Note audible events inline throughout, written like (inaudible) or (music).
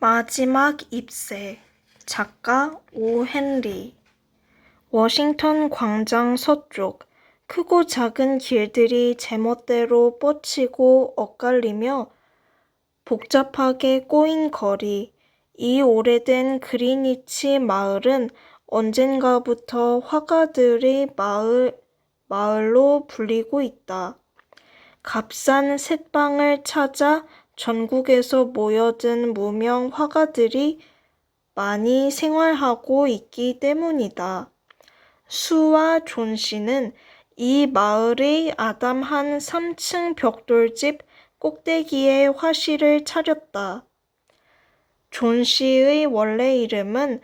마지막 잎새 작가 오 헨리. 워싱턴 광장 서쪽. 크고 작은 길들이 제멋대로 뻗치고 엇갈리며 복잡하게 꼬인 거리. 이 오래된 그리니치 마을은 언젠가부터 화가들의 마을, 마을로 불리고 있다. 값싼 색방을 찾아 전국에서 모여든 무명 화가들이 많이 생활하고 있기 때문이다. 수와 존 씨는 이 마을의 아담한 3층 벽돌집 꼭대기에 화실을 차렸다. 존 씨의 원래 이름은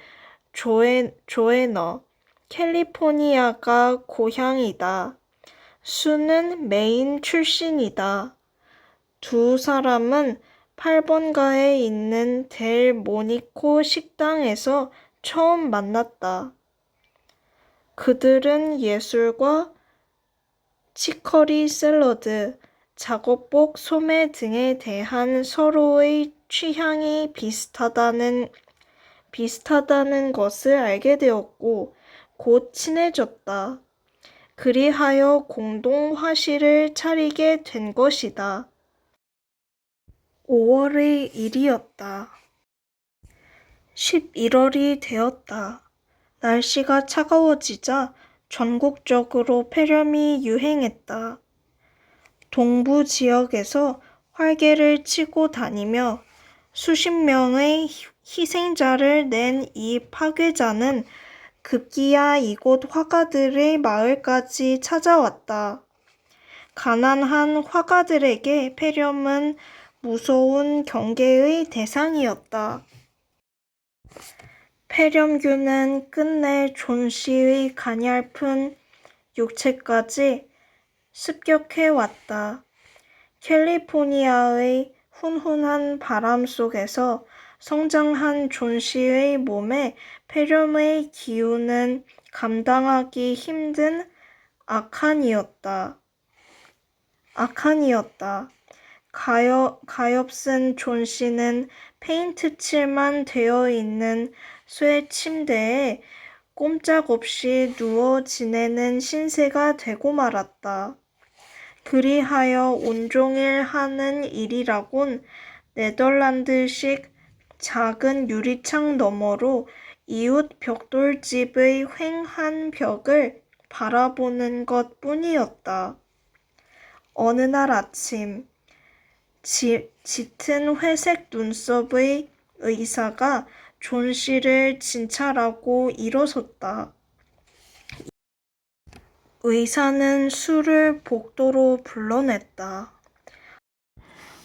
조에, 조에너, 캘리포니아가 고향이다. 수는 메인 출신이다. 두 사람은 8번가에 있는 델 모니코 식당에서 처음 만났다. 그들은 예술과 치커리 샐러드, 작업복 소매 등에 대한 서로의 취향이 비슷하다는, 비슷하다는 것을 알게 되었고, 곧 친해졌다. 그리하여 공동 화실을 차리게 된 것이다. 5월의 일이었다. 11월이 되었다. 날씨가 차가워지자 전국적으로 폐렴이 유행했다. 동부 지역에서 활개를 치고 다니며 수십 명의 희생자를 낸 이 파괴자는 급기야 이곳 화가들의 마을까지 찾아왔다. 가난한 화가들에게 폐렴은 무서운 경계의 대상이었다. 폐렴균은 끝내 존 씨의 가냘픈 육체까지 습격해 왔다. 캘리포니아의 훈훈한 바람 속에서 성장한 존 씨의 몸에 폐렴의 기운은 감당하기 힘든 악한이었다. 악한이었다. 가엾, 가엾은 존 씨는 페인트 칠만 되어 있는 쇠 침대에 꼼짝없이 누워 지내는 신세가 되고 말았다. 그리하여 온종일 하는 일이라곤 네덜란드식 작은 유리창 너머로 이웃 벽돌집의 휑한 벽을 바라보는 것 뿐이었다. 어느 날 아침, 지, 짙은 회색 눈썹의 의사가 존 씨를 진찰하고 일어섰다. 의사는 수를 복도로 불러냈다.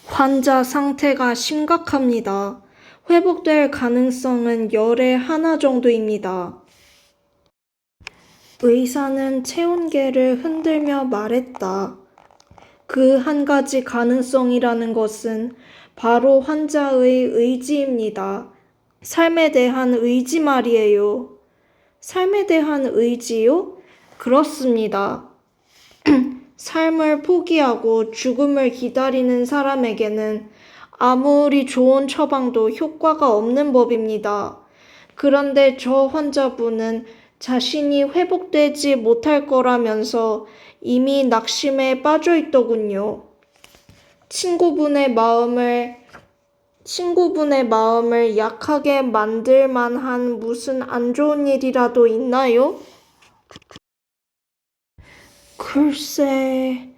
환자 상태가 심각합니다. 회복될 가능성은 열의 하나 정도입니다. 의사는 체온계를 흔들며 말했다. 그 한 가지 가능성이라는 것은 바로 환자의 의지입니다. 삶에 대한 의지 말이에요. 삶에 대한 의지요? 그렇습니다. (clears throat) 삶을 포기하고 죽음을 기다리는 사람에게는 아무리 좋은 처방도 효과가 없는 법입니다. 그런데 저 환자분은 자신이 회복되지 못할 거라면서 이미 낙심에 빠져 있더군요. 친구분의 마음을 친구분의 마음을 약하게 만들 만한 무슨 안 좋은 일이라도 있나요? 글쎄,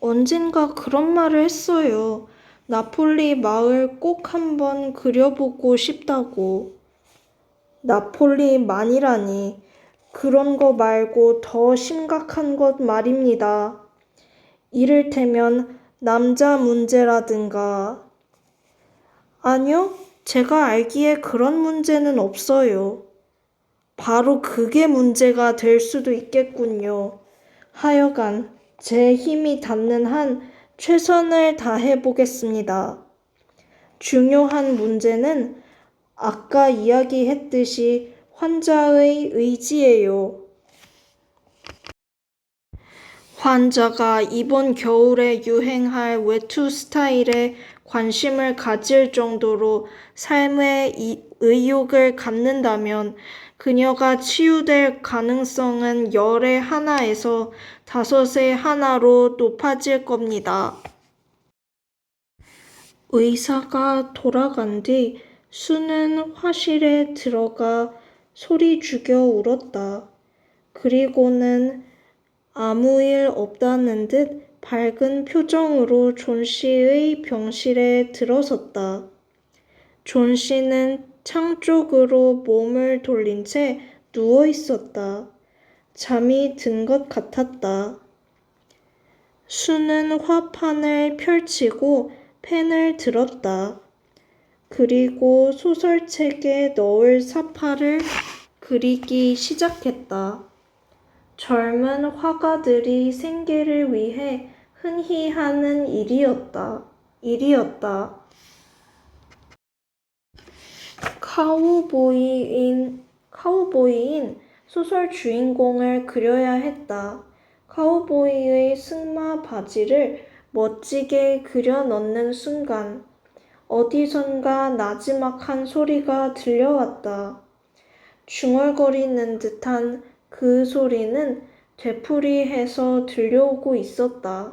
언젠가 그런 말을 했어요. 나폴리 마을 꼭 한번 그려보고 싶다고. 나폴리만이라니. 그런 거 말고 더 심각한 것 말입니다. 이를테면 남자 문제라든가. 아니요, 제가 알기에 그런 문제는 없어요. 바로 그게 문제가 될 수도 있겠군요. 하여간 제 힘이 닿는 한 최선을 다해 보겠습니다. 중요한 문제는 아까 이야기했듯이 환자의 의지예요. 환자가 이번 겨울에 유행할 외투 스타일의 관심을 가질 정도로 삶의 이- 의욕을 갖는다면 그녀가 치유될 가능성은 열의 하나에서 다섯의 하나로 높아질 겁니다. 의사가 돌아간 뒤 수는 화실에 들어가 소리 죽여 울었다. 그리고는 아무 일 없다는 듯 밝은 표정으로 존 씨의 병실에 들어섰다. 존 씨는 창 쪽으로 몸을 돌린 채 누워 있었다. 잠이 든 것 같았다. 수는 화판을 펼치고 펜을 들었다. 그리고 소설책에 넣을 사파를 그리기 시작했다. 젊은 화가들이 생계를 위해 흔히 하는 일이었다. 일이었다. 카우보이인, 카우보이인 소설 주인공을 그려야 했다. 카우보이의 승마 바지를 멋지게 그려 넣는 순간, 어디선가 나지막한 소리가 들려왔다. 중얼거리는 듯한 그 소리는 되풀이해서 들려오고 있었다.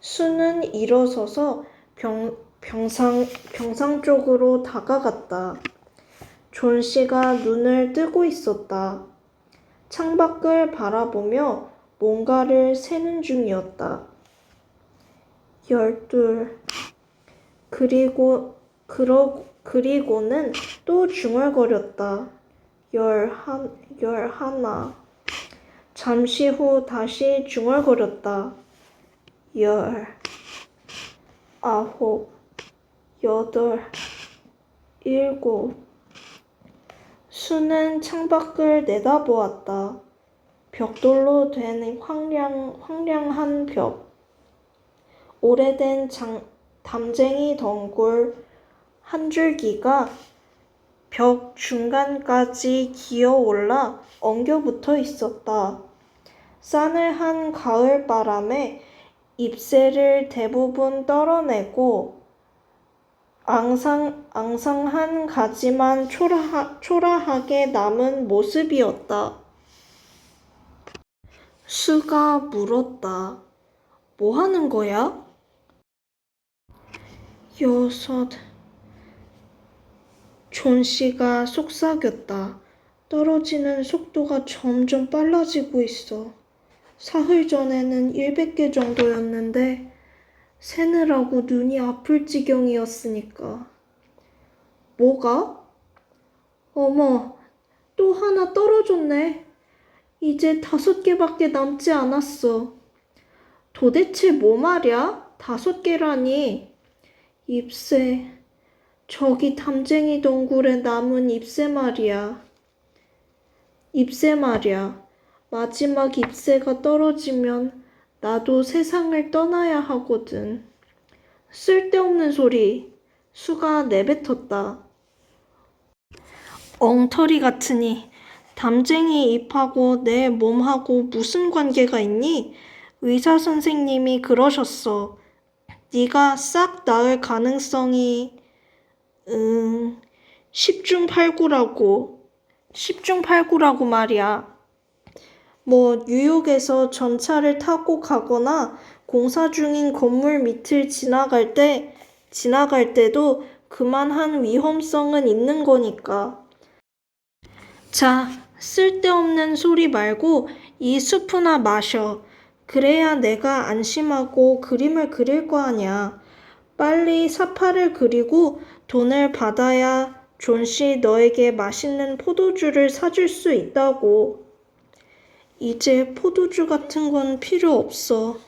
수는 일어서서 병, 병상, 병상 쪽으로 다가갔다. 존 씨가 눈을 뜨고 있었다. 창밖을 바라보며 뭔가를 세는 중이었다. 열둘. 그리고, 그러, 그리고는 또 중얼거렸다. 열한, 열하나. 잠시 후 다시 중얼거렸다. 열, 아홉, 여덟, 일곱. 수는 창밖을 내다보았다. 벽돌로 된 황량, 황량한 벽. 오래된 장, 담쟁이 덩굴 한 줄기가 벽 중간까지 기어 올라 엉겨 붙어 있었다. 싸늘한 가을 바람에 잎새를 대부분 떨어내고 앙상, 앙상한 가지만 초라하, 초라하게 남은 모습이었다. 수가 물었다. 뭐 하는 거야? 여섯. 존 씨가 속삭였다. 떨어지는 속도가 점점 빨라지고 있어. 사흘 전에는 100개 정도였는데, 새느라고 눈이 아플 지경이었으니까. 뭐가? 어머, 또 하나 떨어졌네. 이제 다섯 개밖에 남지 않았어. 도대체 뭐 말이야? 다섯 개라니. 잎새. 저기 담쟁이 동굴에 남은 잎새 말이야. 잎새 말이야. 마지막 잎새가 떨어지면 나도 세상을 떠나야 하거든. 쓸데없는 소리. 수가 내뱉었다. 엉터리 같으니 담쟁이 잎하고 내 몸하고 무슨 관계가 있니? 의사 선생님이 그러셨어. 네가 싹 나을 가능성이 응, 10중 8구라고. 10중 8구라고 말이야. 뭐 뉴욕에서 전차를 타고 가거나 공사 중인 건물 밑을 지나갈 때 지나갈 때도 그만한 위험성은 있는 거니까. 자, 쓸데없는 소리 말고 이 수프나 마셔. 그래야 내가 안심하고 그림을 그릴 거 아냐. 빨리 사파를 그리고 돈을 받아야 존씨 너에게 맛있는 포도주를 사줄 수 있다고. 이제 포도주 같은 건 필요 없어.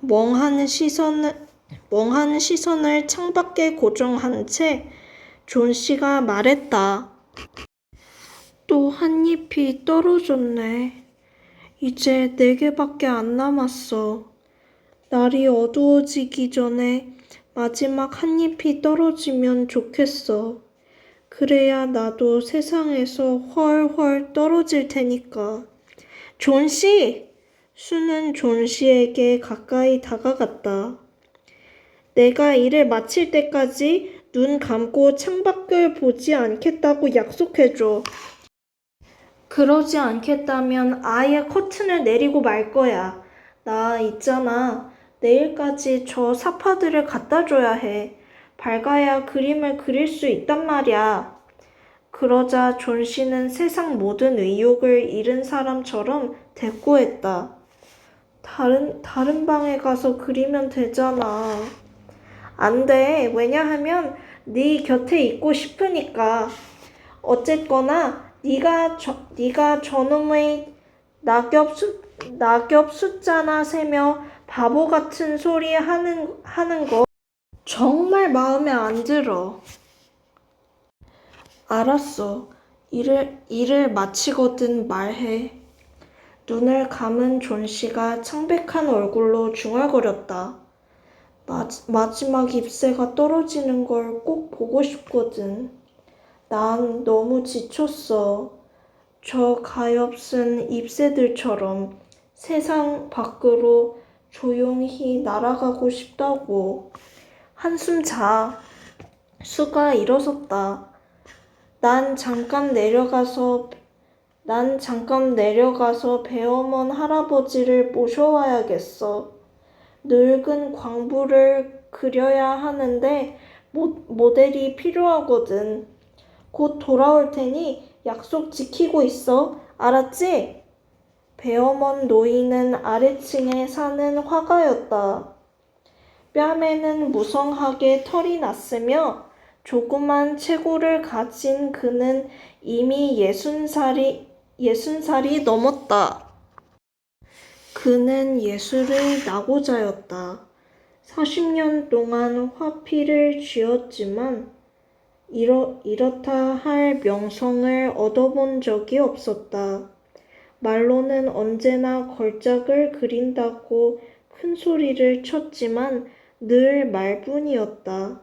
멍한 시선을, 멍한 시선을 창밖에 고정한 채 존 씨가 말했다. 또 한 잎이 떨어졌네. 이제 네 개밖에 안 남았어. 날이 어두워지기 전에 마지막 한 잎이 떨어지면 좋겠어. 그래야 나도 세상에서 훨훨 떨어질 테니까. 존 씨! 수는 존 씨에게 가까이 다가갔다. 내가 일을 마칠 때까지 눈 감고 창밖을 보지 않겠다고 약속해줘. 그러지 않겠다면 아예 커튼을 내리고 말 거야. 나 있잖아. 내일까지 저 사파들을 갖다 줘야 해. 밝아야 그림을 그릴 수 있단 말이야. 그러자 존 씨는 세상 모든 의욕을 잃은 사람처럼 대꾸했다. 다른, 다른 방에 가서 그리면 되잖아. 안 돼. 왜냐하면 네 곁에 있고 싶으니까. 어쨌거나 네가 저, 네가 저놈의 낙엽 수, 낙엽 숫자나 세며 바보 같은 소리 하는 하는 거 정말 마음에 안 들어. 알았어. 일을 일을 마치거든 말해. 눈을 감은 존 씨가 창백한 얼굴로 중얼거렸다. 마, 마지막 잎새가 떨어지는 걸 꼭 보고 싶거든. 난 너무 지쳤어. 저 가엾은 잎새들처럼 세상 밖으로 조용히 날아가고 싶다고. 한숨 자. 수가 일어섰다. 난 잠깐 내려가서 난 잠깐 내려가서 배어먼 할아버지를 모셔와야겠어. 늙은 광부를 그려야 하는데 모, 모델이 필요하거든. 곧 돌아올 테니 약속 지키고 있어. 알았지? 배어먼 노인은 아래층에 사는 화가였다. 뺨에는 무성하게 털이 났으며 조그만 체구를 가진 그는 이미 예순 살이 예순 살이 넘었다. 그는 예술의 낙오자였다. 40년 동안 화피를 쥐었지만 이렇, 이렇다 할 명성을 얻어본 적이 없었다. 말로는 언제나 걸작을 그린다고 큰 소리를 쳤지만 늘 말뿐이었다.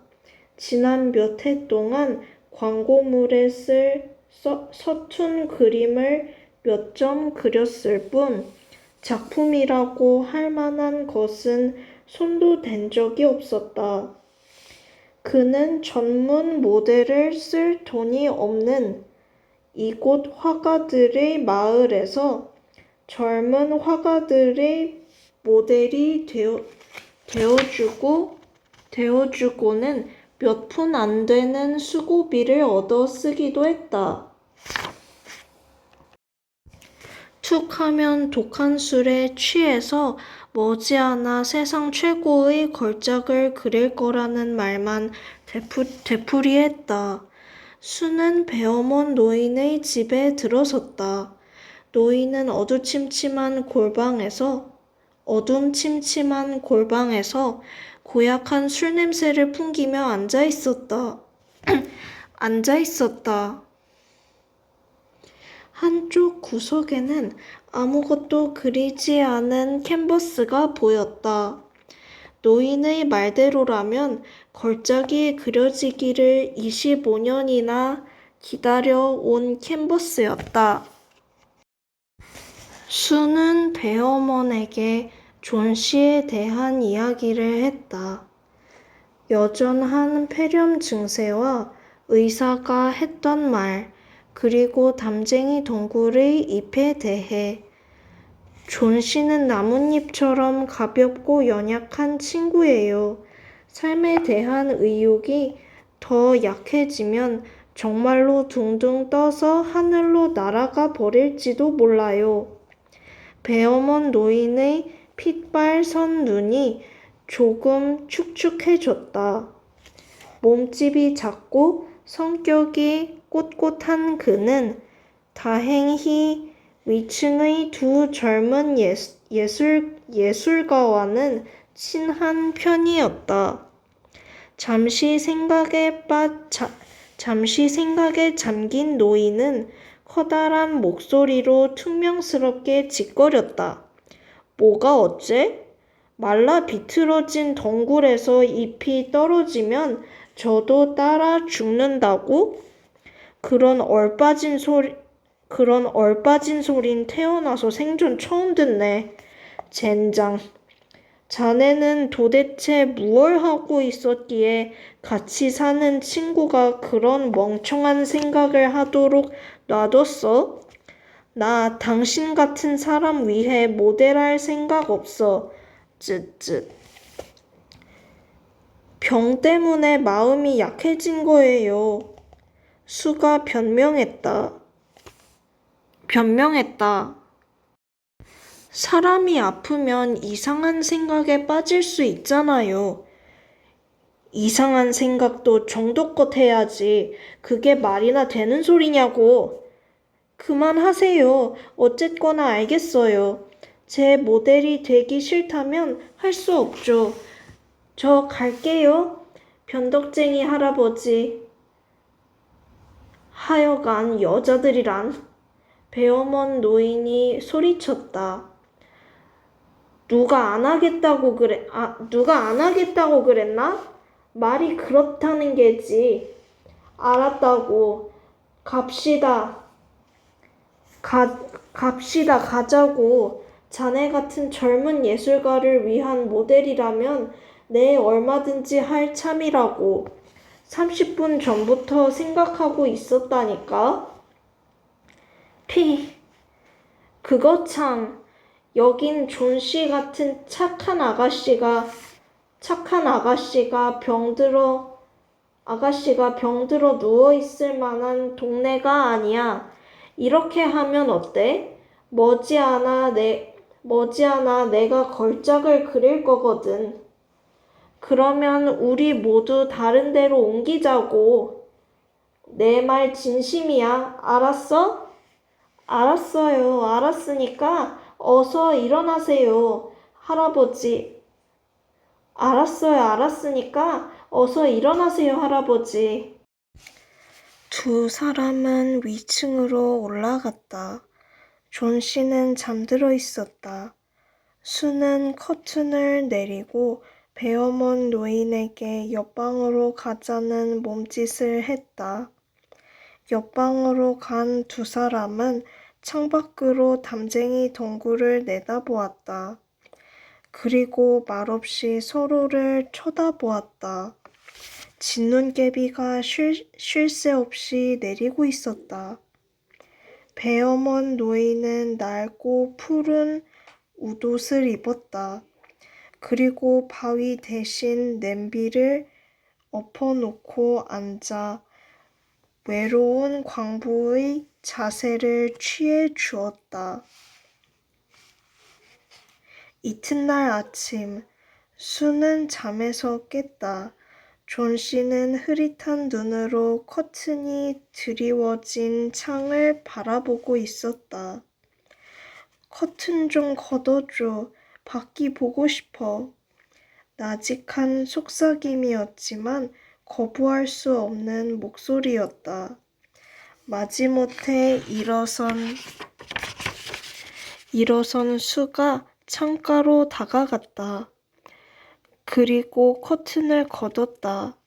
지난 몇 해 동안 광고물에 쓸 서, 서툰 그림을 몇 점 그렸을 뿐 작품이라고 할 만한 것은 손도 댄 적이 없었다. 그는 전문 모델을 쓸 돈이 없는 이곳 화가들의 마을에서 젊은 화가들의 모델이 되어, 되어주고, 되어주고는 몇 푼 안 되는 수고비를 얻어 쓰기도 했다. 툭 하면 독한 술에 취해서 머지않아 세상 최고의 걸작을 그릴 거라는 말만 되풀, 되풀이했다. 수는 배어먼 노인의 집에 들어섰다. 노인은 어두침침한 골방에서 어둠침침한 골방에서 고약한 술 냄새를 풍기며 앉아 있었다. (clears throat) 앉아 있었다. 한쪽 구석에는 아무것도 그리지 않은 캔버스가 보였다. 노인의 말대로라면 걸작이 그려지기를 25년이나 기다려 온 캔버스였다. 수는 배어먼에게 존 씨에 대한 이야기를 했다. 여전한 폐렴 증세와 의사가 했던 말, 그리고 담쟁이 동굴의 잎에 대해 존 씨는 나뭇잎처럼 가볍고 연약한 친구예요. 삶에 대한 의욕이 더 약해지면 정말로 둥둥 떠서 하늘로 날아가 버릴지도 몰라요. 배어먼 노인의 핏발 선 눈이 조금 축축해졌다. 몸집이 작고 성격이 꼿꼿한 그는 다행히 위층의 두 젊은 예, 예술, 예술가와는 친한 편이었다. 잠시 생각에 빠, 자, 잠시 생각에 잠긴 노인은 커다란 목소리로 퉁명스럽게 짓거렸다. 뭐가 어째? 말라 비틀어진 덩굴에서 잎이 떨어지면 저도 따라 죽는다고? 그런 얼빠진 소리, 그런 얼빠진 소린 태어나서 생전 처음 듣네. 젠장. 자네는 도대체 무얼 하고 있었기에 같이 사는 친구가 그런 멍청한 생각을 하도록 놔뒀어? 나 당신 같은 사람 위해 모델할 생각 없어. 쯧쯧. 병 때문에 마음이 약해진 거예요. 수가 변명했다. 변명했다. 사람이 아프면 이상한 생각에 빠질 수 있잖아요. 이상한 생각도 정도껏 해야지. 그게 말이나 되는 소리냐고. 그만하세요. 어쨌거나 알겠어요. 제 모델이 되기 싫다면 할 수 없죠. 저 갈게요. 변덕쟁이 할아버지. 하여간 여자들이란 배어먼 노인이 소리쳤다. 누가 안 하겠다고 그래, 아, 누가 안 하겠다고 그랬나? 말이 그렇다는 게지. 알았다고. 갑시다. 가, 갑시다. 가자고. 자네 같은 젊은 예술가를 위한 모델이라면 내 얼마든지 할 참이라고. 30분 전부터 생각하고 있었다니까. 피. 그거 참. 여긴 존씨 같은 착한 아가씨가 착한 아가씨가 병들어 아가씨가 병들어 누워 있을 만한 동네가 아니야. 이렇게 하면 어때? 머지않아 내 머지않아 내가 걸작을 그릴 거거든. 그러면 우리 모두 다른 데로 옮기자고. 내 말 진심이야. 알았어? 알았어요. 알았으니까 어서 일어나세요. 할아버지. 알았어요. 알았으니까 어서 일어나세요, 할아버지. 두 사람은 위층으로 올라갔다. 존 씨는 잠들어 있었다. 수는 커튼을 내리고 베어먼 노인에게 옆방으로 가자는 몸짓을 했다. 옆방으로 간 두 사람은 창밖으로 담쟁이 덩굴을 내다보았다. 그리고 말없이 서로를 쳐다보았다. 진눈깨비가 쉴, 쉴새 없이 내리고 있었다. 배어먼 노인은 낡고 푸른 웃옷을 입었다. 그리고 바위 대신 냄비를 엎어놓고 앉아 외로운 광부의 자세를 취해 주었다. 이튿날 아침, 수는 잠에서 깼다. 존 씨는 흐릿한 눈으로 커튼이 드리워진 창을 바라보고 있었다. 커튼 좀 걷어줘. 밖이 보고 싶어. 나직한 속삭임이었지만 거부할 수 없는 목소리였다. 마지못해 일어선 일어선 수가 창가로 다가갔다. 그리고 커튼을 걷었다.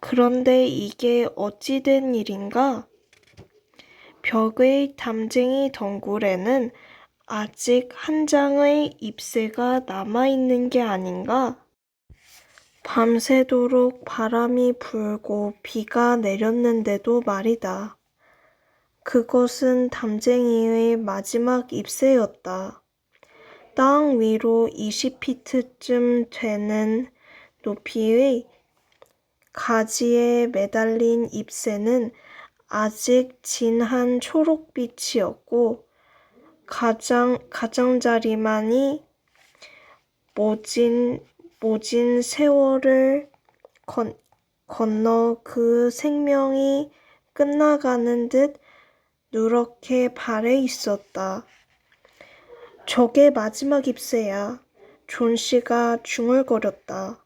그런데 이게 어찌된 일인가? 벽의 담쟁이 덩굴에는 아직 한 장의 잎새가 남아있는 게 아닌가? 밤새도록 바람이 불고 비가 내렸는데도 말이다. 그것은 담쟁이의 마지막 잎새였다. 땅 위로 20피트쯤 되는 높이의 가지에 매달린 잎새는 아직 진한 초록빛이었고 가장 가장자리만이 모진 모진 세월을 건, 건너 그 생명이 끝나가는 듯 누렇게 발에 있었다. 저게 마지막 잎새야. 존 씨가 중얼거렸다.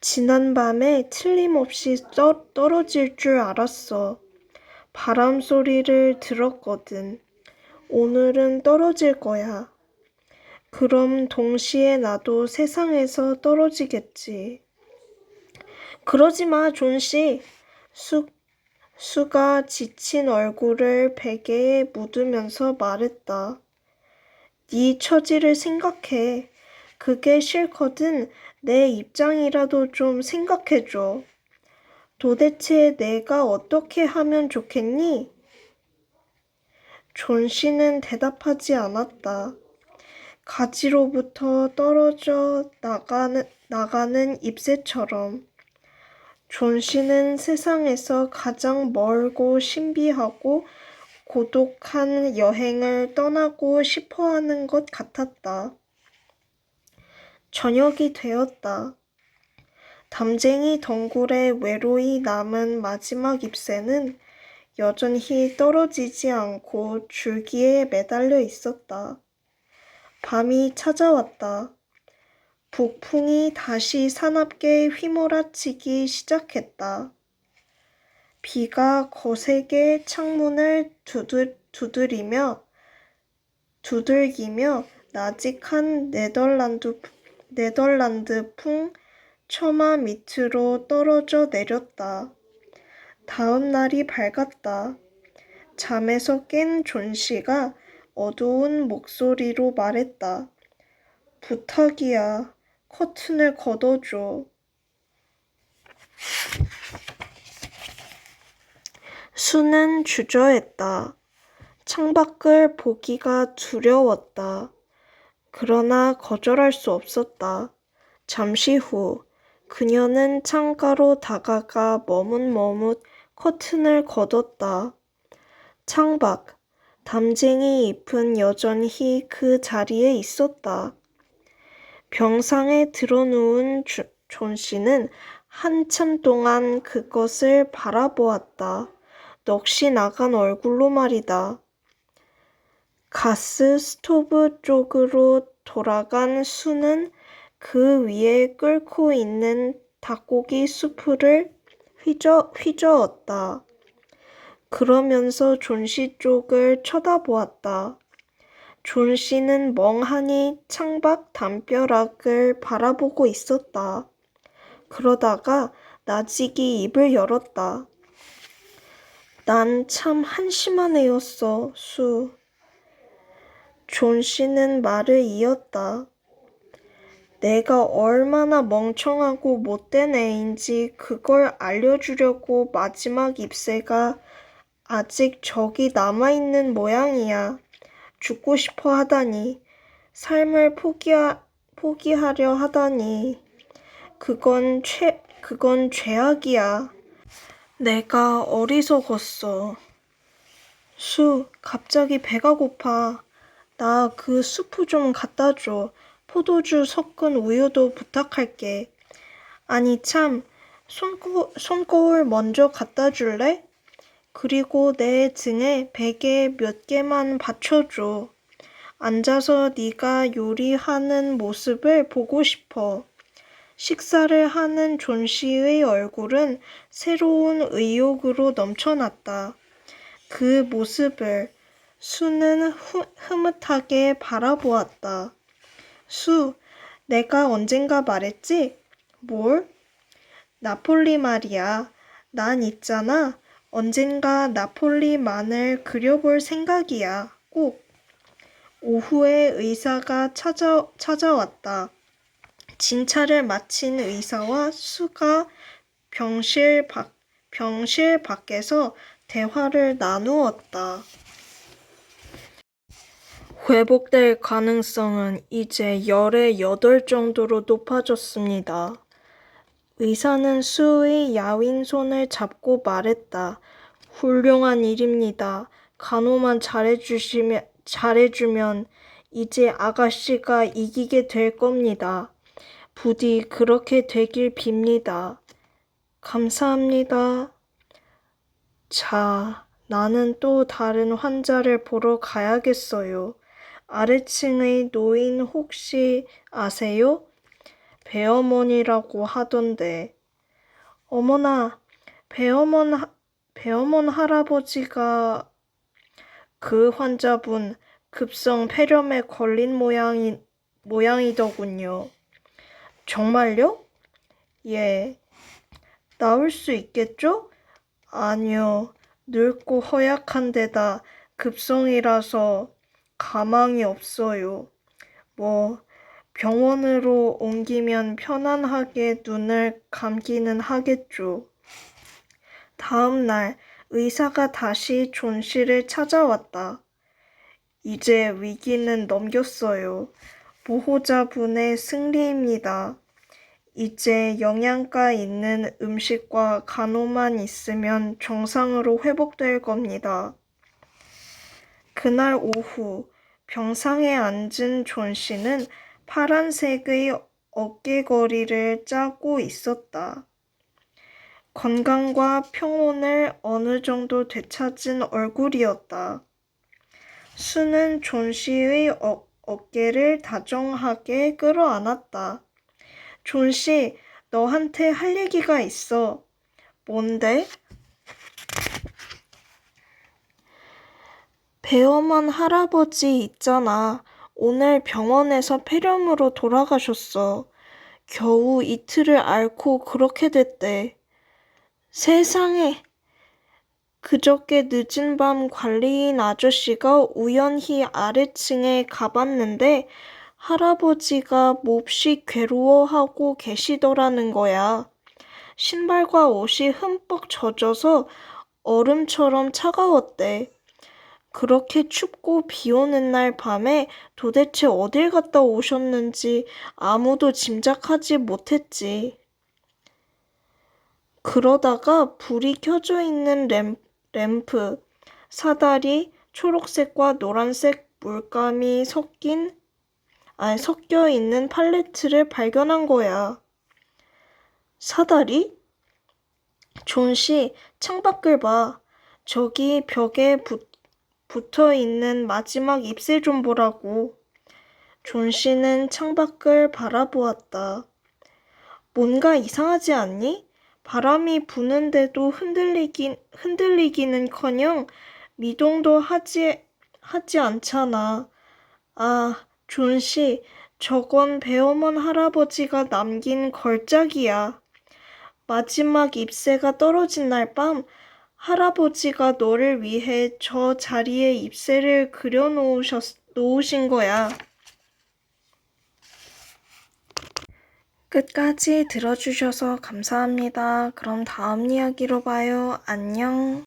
지난밤에 틀림없이 떠, 떨어질 줄 알았어. 바람 소리를 들었거든. 오늘은 떨어질 거야. 그럼 동시에 나도 세상에서 떨어지겠지. 그러지 마, 존 씨. 수, 수가 지친 얼굴을 베개에 묻으면서 말했다. 네 처지를 생각해. 그게 싫거든 내 입장이라도 좀 생각해줘. 도대체 내가 어떻게 하면 좋겠니? 존 씨는 대답하지 않았다. 가지로부터 떨어져 나가는, 나가는 잎새처럼. 존 씨는 세상에서 가장 멀고 신비하고 고독한 여행을 떠나고 싶어 하는 것 같았다. 저녁이 되었다. 담쟁이 덩굴에 외로이 남은 마지막 잎새는 여전히 떨어지지 않고 줄기에 매달려 있었다. 밤이 찾아왔다. 북풍이 다시 사납게 휘몰아치기 시작했다. 비가 거세게 창문을 두들, 두드리며 두들기며 나직한 네덜란드, 네덜란드풍 처마 밑으로 떨어져 내렸다. 다음 날이 밝았다. 잠에서 깬 존 씨가 어두운 목소리로 말했다. 부탁이야. 커튼을 걷어줘. 수는 주저했다. 창밖을 보기가 두려웠다. 그러나 거절할 수 없었다. 잠시 후 그녀는 창가로 다가가 머뭇머뭇 커튼을 걷었다. 창밖, 담쟁이 잎은 여전히 그 자리에 있었다. 병상에 드러누운 주- 존 씨는 한참 동안 그것을 바라보았다. 넋이 나간 얼굴로 말이다. 가스 스토브 쪽으로 돌아간 수는 그 위에 끓고 있는 닭고기 수프를 휘저, 휘저었다. 그러면서 존씨 쪽을 쳐다보았다. 존 씨는 멍하니 창밖 담벼락을 바라보고 있었다. 그러다가 나직이 입을 열었다. 난 참 한심한 애였어, 수. 존 씨는 말을 이었다. 내가 얼마나 멍청하고 못된 애인지 그걸 알려주려고 마지막 잎새가 아직 저기 남아있는 모양이야. 죽고 싶어 하다니. 삶을 포기하, 포기하려 하다니. 그건 최, 그건 죄악이야. 내가 어리석었어. 수, 갑자기 배가 고파. 나 그 수프 좀 갖다 줘. 포도주 섞은 우유도 부탁할게. 아니, 참, 손거, 손거울 먼저 갖다 줄래? 그리고 내 등에 베개 몇 개만 받쳐줘. 앉아서 네가 요리하는 모습을 보고 싶어. 식사를 하는 존 씨의 얼굴은 새로운 의욕으로 넘쳐났다. 그 모습을 수는 후, 흐뭇하게 바라보았다. 수, 내가 언젠가 말했지? 뭘? 나폴리 말이야. 난 있잖아. 언젠가 나폴리만을 그려볼 생각이야. 꼭. 오후에 의사가 찾아, 찾아왔다. 진찰을 마친 의사와 수가 병실 밖, 병실 밖에서 대화를 나누었다. 회복될 가능성은 이제 열의 여덟 정도로 높아졌습니다. 의사는 수의 야윈 손을 잡고 말했다. 훌륭한 일입니다. 간호만 잘해주시면, 잘해주면 이제 아가씨가 이기게 될 겁니다. 부디 그렇게 되길 빕니다. 감사합니다. 자, 나는 또 다른 환자를 보러 가야겠어요. 아래층의 노인 혹시 아세요? 배어머니라고 하던데. 어머나, 배어먼, 하- 배어먼 할아버지가 그 환자분 급성 폐렴에 걸린 모양이, 모양이더군요. 정말요? 예. 나을 수 있겠죠? 아니요. 늙고 허약한 데다 급성이라서 가망이 없어요. 뭐, 병원으로 옮기면 편안하게 눈을 감기는 하겠죠. 다음 날 의사가 다시 존 씨를 찾아왔다. 이제 위기는 넘겼어요. 보호자분의 승리입니다. 이제 영양가 있는 음식과 간호만 있으면 정상으로 회복될 겁니다. 그날 오후 병상에 앉은 존 씨는 파란색의 어깨거리를 짜고 있었다. 건강과 평온을 어느 정도 되찾은 얼굴이었다. 수는 존 씨의 어, 어깨를 다정하게 끌어안았다. 존 씨, 너한테 할 얘기가 있어. 뭔데? 배엄한 할아버지 있잖아. 오늘 병원에서 폐렴으로 돌아가셨어. 겨우 이틀을 앓고 그렇게 됐대. 세상에. 그저께 늦은 밤 관리인 아저씨가 우연히 아래층에 가봤는데 할아버지가 몹시 괴로워하고 계시더라는 거야. 신발과 옷이 흠뻑 젖어서 얼음처럼 차가웠대. 그렇게 춥고 비 오는 날 밤에 도대체 어딜 갔다 오셨는지 아무도 짐작하지 못했지. 그러다가 불이 켜져 있는 램, 램프, 사다리, 초록색과 노란색 물감이 섞인, 아니, 섞여 있는 팔레트를 발견한 거야. 사다리? 존 씨, 창밖을 봐. 저기 벽에 붙, 붙어 있는 마지막 잎새 좀 보라고. 존 씨는 창밖을 바라보았다. 뭔가 이상하지 않니? 바람이 부는데도 흔들리긴, 흔들리기는 커녕 미동도 하지, 하지 않잖아. 아, 존 씨, 저건 배어먼 할아버지가 남긴 걸작이야. 마지막 잎새가 떨어진 날 밤, 할아버지가 너를 위해 저 자리에 잎새를 그려 놓으신 거야. 끝까지 들어주셔서 감사합니다. 그럼 다음 이야기로 봐요. 안녕.